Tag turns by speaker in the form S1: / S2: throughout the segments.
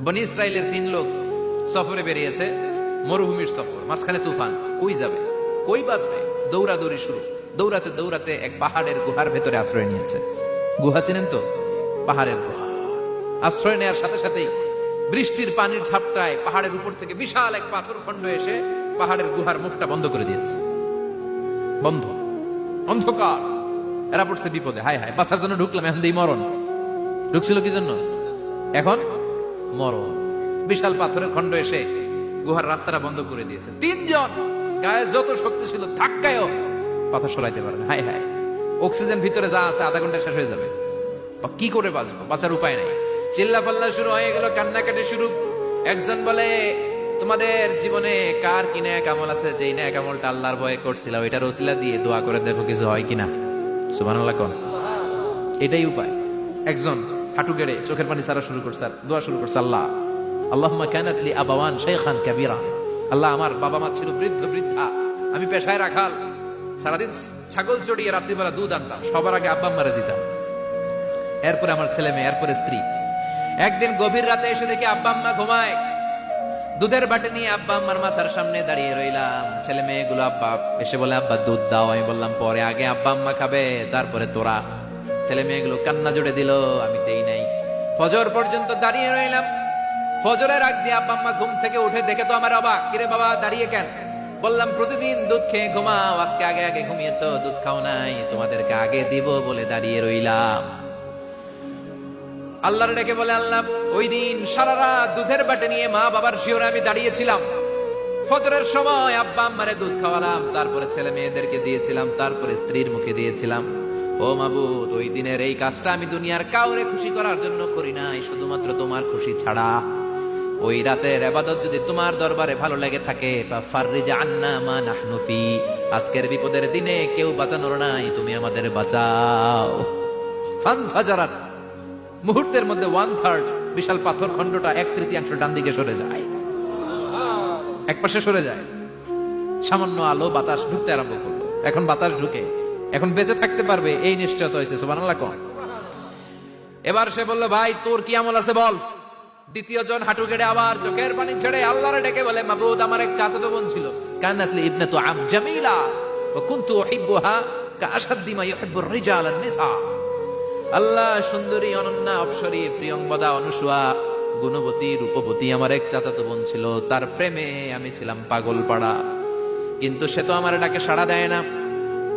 S1: বনি ইসরায়েলের তিন লোক সফরে বেরিয়েছে, মরুভূমির সফর, মাঝখানে তুফান। কই যাবে? কই বাঁচবে? দৌড়াদৌড়ি শুরু। দৌড়াতে দৌড়াতে এক পাহাড়ের গুহার ভেতরে আশ্রয় নিয়েছে। গুহা তো? পাহাড়ের গুহা। আশ্রয় নেওয়ার সাথে সাথেই বৃষ্টির পানির ঝাপটায় পাহাড়ের উপর থেকে বিশাল এক পাথর খণ্ড এসে পাহাড়ের গুহার মুখটা বন্ধ করে দিয়েছে। বন্ধ। অন্ধকার। এরা পড়ছে বিপদে। হায় হায়, বাঁচার জন্য ঢুকলাম, এখন দিই মরণ। ঢুকছিল কি জন্য? এখন মরণ। বিশাল পাথরের খণ্ড এসে গুহার রাস্তাটা বন্ধ করে দিয়েছে। তিনজন গায়ে যত শক্তি ছিল ধাক্কায়ও পাথর সরাইতে পারে না। হায় হায়। অক্সিজেন ভিতরে যা আছে আধা ঘণ্টা শেষ হয়ে যাবে। কি করে বাঁচবো? বাঁচার উপায় নাই। চিল্লা পাল্লা শুরু হয়ে গেল, কান্নাকাটি শুরু। একজন বলে, তোমাদের জীবনে কার কি ন্যায় কামল আছে? যেই ন্যায় কামলটা আল্লাহর ভয়ে করছিল ওইটার ওসিলা দিয়ে দোয়া করে দেখো কিছু হয় কিনা? সুবহানাল্লাহ কোন। এটাই উপায়। একজন হাঁটু গেড়ে চোখের পানি সারা শুরু করছে, আর দোয়া শুরু করছে, আল্লাহ, আল্লাহুম্মা কানাত লি আবাওয়ান শাইখান কাবীরা। আল্লাহ, আমার বাবা মা ছিল বৃদ্ধ, বৃদ্ধা, আমি পেশায় রাখাল। সারাদিন ছাগল চড়িয়ে রাত্রিবেলা দুধ আনতাম, সবার আগে আব্বা মারে দিতাম। এরপরে আমার ছেলে মেয়ে, এরপরে স্ত্রী। একদিন গভীর রাতে এসে দেখি আব্বা আম্মা ঘুমায়। দুধের বাটে নিয়ে আব্বা আম্মার মাথার সামনে দাঁড়িয়ে রইলাম। ছেলে মেয়েগুলো, আব্বা, এসে বলে, আব্বা, দুধ দাও। আমি বললাম, পরে আগে আব্বা আম্মা খাবে, তারপরে তোরা। ছেলে মেয়েগুলো কান্না জুড়ে দিল, আমি দেই নাই। ফজর পর্যন্ত দাঁড়িয়ে রইলাম। ফজরের আগ দিয়ে আব্বা আম্মা ঘুম থেকে উঠে দেখে তো আমার অবাক, কিরে বাবা, দাঁড়িয়ে কেন? বললাম, প্রতিদিন দুধ খেয়ে ঘুমাও, আজকে আগে আগে ঘুমিয়েছো, দুধ খাও নাই, তোমাদেরকে আগে দিব বলে দাঁড়িয়ে রইলাম। আল্লাহর ডেকে বলে আল্লাহ ওই দিন সারা রাত দুধের বাটে নিয়ে মা বাবার শিওরে আমি দাঁড়িয়েছিলাম। ফজরের সময় আব্বা আম্মারে দুধ খাওয়ালাম, তারপরে ছেলে মেয়েদেরকে দিয়েছিলাম, তারপরে স্ত্রীর মুখে দিয়েছিলাম। ও মাবুদ, ওই দিনের এই কাজটা আমি দুনিয়ার কাউরে খুশি করার জন্য করি নাই, শুধুমাত্র তোমার খুশি ছাড়া। ওই রাতের আবাদত যদি তোমার দরবারে ভালো লেগে থাকে আজকের বিপদের দিনে কেউ বাঁচানোর নাই, তুমি আমাদের বাঁচাও। ফান ফাজারাত। মুহূর্তের মধ্যে ওয়ান থার্ড বিশাল পাথর খণ্ডটা এক তৃতীয়াংশ ডান দিকে সরে যায়। এক পাশে সরে যায়। সামান্য আলো বাতাস ঢুকতে আরম্ভ করল। এখন বাতাস ঢুকে। এখন বেঁচে থাকতে পারবে, এই নিশ্চয়তা হয়েছে, সুবহানাল্লাহ কোন। এবার সে বলল, ভাই, তোর কি আমল আছে বল? দ্বিতীয় জন হাঁটু গেড়ে আবার চোখের পানি ছেড়ে আল্লাহরে ডেকে বলে, মাবুদ, আমার এক চাচাতো বোন ছিল। কানাতলি ইবনাতু আম জামিলা, ওয়া কুনতু উহিব্বুহা কাআশাদ্দি মা ইউহিব্বুর রিজাল আন-নিসা আল্লাহ সুন্দরী, অনন্যা, অপসরী প্রিয়ংবদা অনুসুয়া, গুণবতী, রূপবতী আমার এক চাচাতো বোন ছিল। তার প্রেমে আমি ছিলাম পাগল পাড়া কিন্তু সে তো আমার ডাকে সাড়া দেয় না।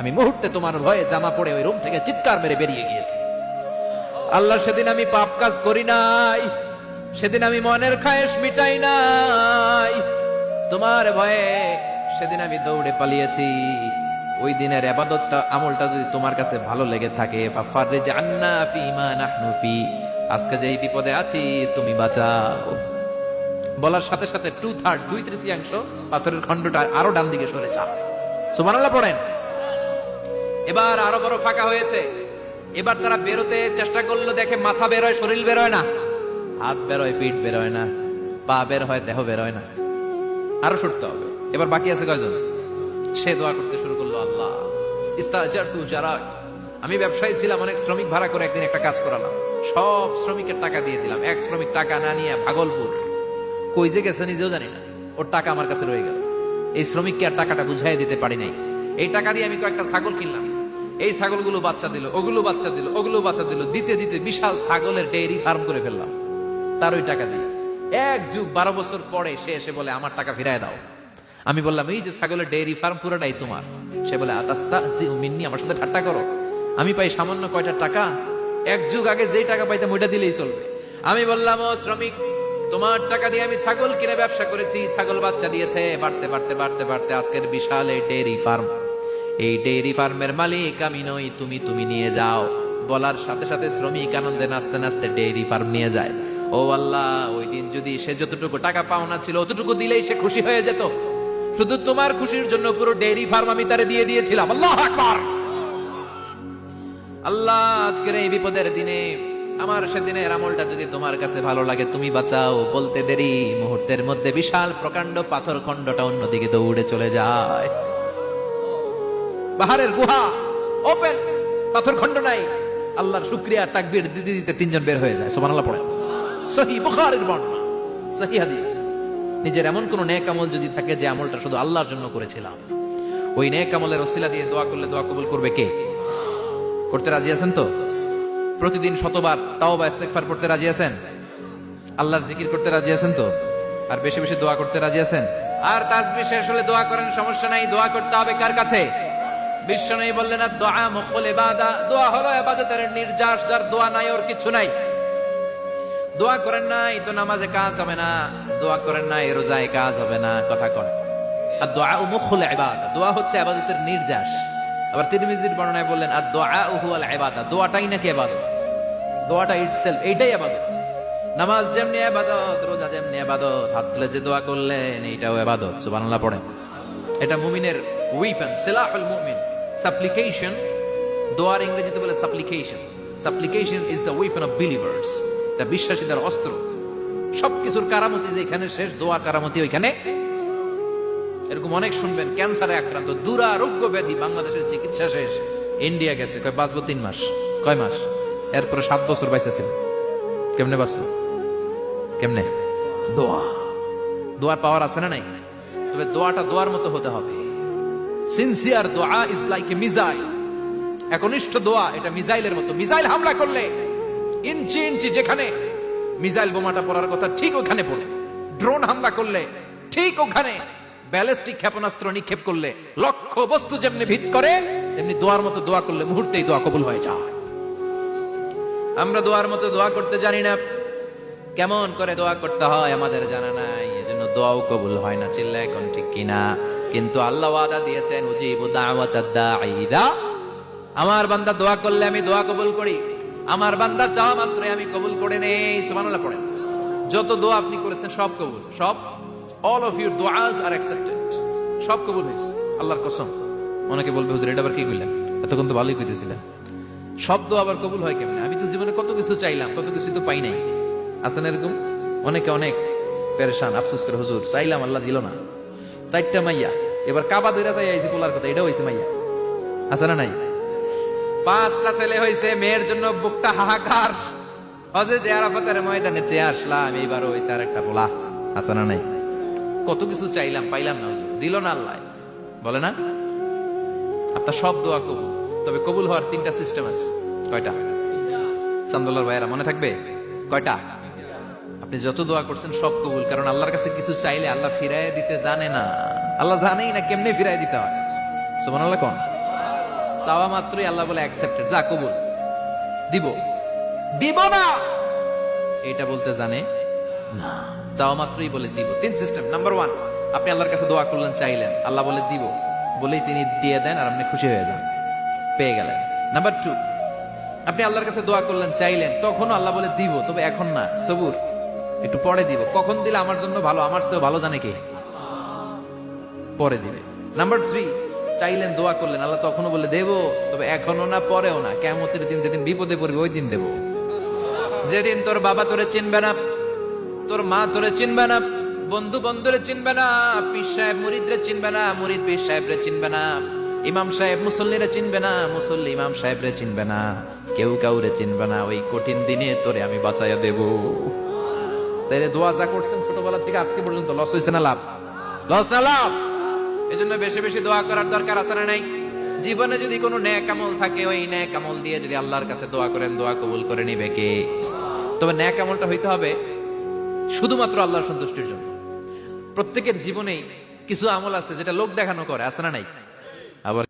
S1: আমি মুহূর্তে তোমার ভয়ে জামা পড়ে ওই রুম থেকে চিৎকার মেরে বেরিয়ে গিয়েছি। আল্লাহ, সেদিন আমি পাপ কাজ করি নাই। সেদিন আমি মনের খায়েশ মিটাই নাই। তোমার ভয়ে সেদিন আমি দৌড়ে পালিয়েছি। ওই দিনের আবাদতটা, আমলটা যদি তোমার কাছে ভালো লেগে থাকে ফাফাররিজ আন্না ফি। মা আজকে যেই বিপদে আছি, তুমি বাঁচাও। বলার সাথে সাথে টু থার্ড দুই তৃতীয়াংশ পাথরের খণ্ডটা আরও ডান দিকে সরে যা সুবহানাল্লাহ, পড়েন। এবার আরও বড় ফাঁকা হয়েছে। এবার তারা বেরোতে চেষ্টা করল দেখে মাথা বেরোয় শরীর বেরোয় না। হাত বেরোয় পিঠ বেরোয় না। পা বের হয়, দেহ বেরোয় না। আরও সরতে হবে। এবার বাকি আছে কয়জন? সে দোয়া করতে শুরু করল আল্লাহ। যারা আমি ব্যবসায়ী ছিলাম, অনেক শ্রমিক ভাড়া করে একদিন একটা কাজ করালাম। সব শ্রমিকের টাকা দিয়ে দিলাম। এক শ্রমিক টাকা না নিয়ে ভাগলপুর। কই যে গেছে নিজেও জানি না। ওর টাকা আমার কাছে রয়ে গেল। এই শ্রমিককে আর টাকাটা বুঝাই দিতে পারি নাই। এই টাকা দিয়ে আমি কয়েকটা ছাগল কিনলাম। এই ছাগলগুলো বাচ্চা দিল, ওগুলো বাচ্চা দিল, ওগুলো বাচ্চা দিল, দিতে দিতে বিশাল ছাগলের ডেইরি ফার্ম করে ফেললাম। তার ওই টাকা দিয়ে। এক যুগ বারো বছর পরে সে এসে বলে, আমার টাকা ফিরায় দাও। আমি বললাম, এই যে ছাগলের ডেয়ারি ফার্ম পুরোটাই তোমার। সে বলে আতাস্তা মিন্নি, আমার সাথে ঠাট্টা করো। আমি পাই সামান্য কয়টা টাকা, এক যুগ আগে যেই টাকা পাইতাম ওইটা দিলেই চলবে। আমি বললাম, ও শ্রমিক, তোমার টাকা দিয়ে আমি ছাগল কিনে ব্যবসা করেছি, ছাগল বাচ্চা দিয়েছে। বাড়তে বাড়তে বাড়তে বাড়তে আজকের বিশাল এই ডেয়ারি ফার্ম এই ডেইরি ফার্মের মালিক, আমি নই, তুমি তুমি নিয়ে যাও। বলার সাথে সাথে শ্রমিক আনন্দে নাচতে নাচতে ডেইরি ফার্ম নিয়ে যায়। ও আল্লাহ, ওই দিন যদি সে যতটুকু টাকা পাওনা ছিল, অতটুকু দিলেই সে খুশি হয়ে যেত। শুধু তোমার খুশির জন্য পুরো ডেইরি ফার্ম আমি তারে দিয়ে দিয়েছিলাম। আল্লাহ আকবার! আল্লাহ, আজকের এই বিপদের দিনে আমার সেদিনের আমলটা যদি তোমার কাছে ভালো লাগে, তুমি বাঁচাও। বলতে দেরি, মুহূর্তের মধ্যে বিশাল প্রকাণ্ড পাথর খণ্ডটা অন্যদিকে দৌড়ে চলে যায়। পাহাড়ের গুহা ওপেন পাথর খণ্ড নাই। আল্লাহর শুক্রিয়া তাকবীর দিতে দিতে তিনজন বের হয়ে যায়, সুবহানাল্লাহ পড়েন। সহি বুখারীর বর্ণনা, সহি হাদিস। নিজের এমন কোন নেক আমল যদি থাকে যে আমলটা শুধু আল্লাহর জন্য করেছিলাম। ওই নেক আমলের ওসিলা দিয়ে দোয়া করলে দোয়া কবুল করবে কে? করতে রাজি আছেন তো? প্রতিদিন শতবার তাও বা ইস্তেগফার করতে রাজি আছেন? আল্লাহর জিকির করতে রাজি আছেন তো? আর বেশি বেশি দোয়া করতে রাজি আছেন? আর তাজবি শেষ হলে দোয়া করেন, সমস্যা নাই, দোয়া করতে হবে কার কাছে? বিশ্ব নেই বললেন, আর দোয়া মুখল ইবাদা। দোয়া হলো ইবাদতের নির্যাস, যার দোয়া নাই, ওর কিছু নাই। দোয়া করেন নাই তো নামাজে কাজ হবে না, দোয়া করেন নাই রোজায় কাজ হবে না, কথা করেন আর দোয়া মুখল ইবাদা, দোয়া হচ্ছে ইবাদতের নির্যাস। আবার তিরমিজির বর্ণনায় বললেন, আর দোয়া হুয়াল ইবাদা, দোয়াটাই নাকি ইবাদত? দোয়াটা ইটসেলফ, এইটাই ইবাদত। নামাজ যেমনি ইবাদত, রোজা যেমনি ইবাদত, হাত তুলে যে দোয়া করলেন, এইটাও ইবাদত, সুবহানাল্লাহ পড়েন। এটা মুমিনের উইপেন সিলাহুল মুমিন। সাপ্লিকেশন দোয়ার ইংরেজিতে বলে supplication supplication is the weapon of believers এটা বিশ্বাসীদের অস্ত্র। সবকিছুর কারামতি যেখানে শেষ দোয়া কারামতি ওইখানে। এরকম অনেক শুনবেন, ক্যান্সারে আক্রান্ত, দুরারোগ্য ব্যাধি, বাংলাদেশের চিকিৎসা শেষ। ইন্ডিয়া গেছে। কয়, বাঁচবো তিন মাস। কয় মাস? এরপরে সাত বছর বাইসে ছিল কেমনে বাঁচলো? কেমনে? দোয়া। দোয়ার পাওয়ার আছে না নাই? তবে দোয়াটা দোয়ার মতো হতে হবে। সিনসিয়ার দোয়া ইজ লাইক এ মিজাইল একনিষ্ঠ দোয়া, এটা মিজাইলের মতো। মিজাইল হামলা করলে, ইঞ্চি ইঞ্চি যেখানে মিজাইল বোমাটা পড়ার কথা ঠিক ওখানে পড়ে। ড্রোন হামলা করলে, ঠিক ওখানে, ব্যালিস্টিক ক্ষেপণাস্ত্র নিক্ষেপ করলে, লক্ষ বস্তু যেমনি ভিত করে, তেমনি দোয়ার মতো দোয়া করলে মুহূর্তেই দোয়া কবুল হয়ে যায়। আমরা দোয়ার মতো দোয়া করতে জানি না, কেমন করে দোয়া করতে হয় আমাদের জানা নাই, এজন্য দোয়াও কবুল হয় না চিল্লা এখন ঠিক কিনা। কিন্তু আল্লাহ ওয়াদা দিয়েছেন আমার বান্দা দোয়া করলে আমি দোয়া কবুল করি। আমার বান্দা চাওয়া মাত্রই আমি কবুল করে নেই, সুবহানাল্লাহ পড়েন। যত দোয়া আপনি করেছেন, সব কবুল, সব। অল অফ ইউর দোয়াজ আর অ্যাকসেপ্টেড সব কবুল হয়েছে, আল্লাহর কসম। অনেকে বলবে, হুজুর, এটা আবার কি কইলেন? এতক্ষণ তো ভালোই কইতেছিলেন। শব্দ আবার কবুল হয় কেমনে? আমি তো জীবনে কত কিছু চাইলাম, কত কিছু তো পাই নাই। আছেন এরকম? অনেকে অনেক পেরেশান। আফসোস করে, হুজুর, চাইলাম, আল্লাহ দিল না। চারটা মাইয়া। এবার কাবা দইরা চাই আইছি পোলার কথা, এটাও হয়েছে মাইয়া। আছে না নাই? পাঁচটা ছেলে হয়েছে মেয়ের জন্য বুকটা হাহাকার। হজে যে আরাফাতের ময়দানে চেয়ে আসলাম এইবার হয়েছে আর একটা পোলা। আছে না নাই? কত কিছু চাইলাম, পাইলাম না দিল না আল্লাহ। বলে না? আপনার সব দোয়া কবুল। তবে কবুল হওয়ার তিনটা সিস্টেম আছে। কয়টা? চান্দোলার ভাইয়েরা, মনে থাকবে? কয়টা? আপনি যত দোয়া করছেন সব কবুল, কারণ আল্লাহর কাছে কিছু চাইলে আল্লাহ ফিরাই দিতে জানে না। আল্লাহ জানেই না কেমনে ফিরাই দিতে হয়। সুমান আল্লাহ কোন? চাওয়া মাত্রই আল্লাহ বলে অ্যাকসেপ্টেড যা কবুল। দিব। দিব না! এটা বলতে জানে? না। চাওয়া মাত্রই বলে দিব। তিন সিস্টেম নাম্বার ওয়ান আপনি আল্লাহর কাছে দোয়া করলেন, চাইলেন। আল্লাহ বলে দিব। বলেই তিনি দিয়ে দেন আর আপনি খুশি হয়ে যান। পেয়ে গেলেন। নাম্বার টু আপনি আল্লাহর কাছে দোয়া করলেন, চাইলেন। তখনও আল্লাহ বলে দিব, তবে এখন না। সবুর, একটু পরে দিব। কখন দিলে আমার জন্য ভালো? আমার চেয়েও ভালো জানে কে? পরে দিবে। নাম্বার থ্রি চাইলেন দোয়া করলেন, আল্লাহ তখনও বলে দেব, তবে এখনও না, পরেও না কেমতের দিন যেদিন বিপদে পড়বে, ওই দিন দেব। যেদিন তোর বাবা তোরে চিনবে না, তোর মা তোরে চিনবে না, বন্ধু বন্ধুরে চিনবে না, পীর সাহেব মুরিদরে চিনবে না, মুরিদ পীর সাহেবরে চিনবে না, ইমাম সাহেব মুসল্লিরে চিনবে না, মুসল্লি ইমাম সাহেবরে চিনবে না, কেউ কাউরে চিনবে না, ওই কঠিন দিনে তোরে আমি বাঁচাইয়া দেব। তাইলে দোয়া যা করছেন ছোটবেলা থেকে, আজকে পর্যন্ত লস হয়েছে না লাভ? লস না লাভ? এই জন্য বেশি বেশি দোয়া করার দরকার আছে না নাই? জীবনে যদি কোনো ন্যাক আমল থাকে, ওই ন্যায় আমল দিয়ে যদি আল্লাহর কাছে দোয়া করেন, দোয়া কবুল করে নিবে কে? তবে ন্যাক আমলটা হইতে হবে শুধুমাত্র আল্লাহর সন্তুষ্টির জন্য। প্রত্যেকের জীবনেই কিছু আমল আছে যেটা লোক দেখানো করে, আছে না নাই? আবার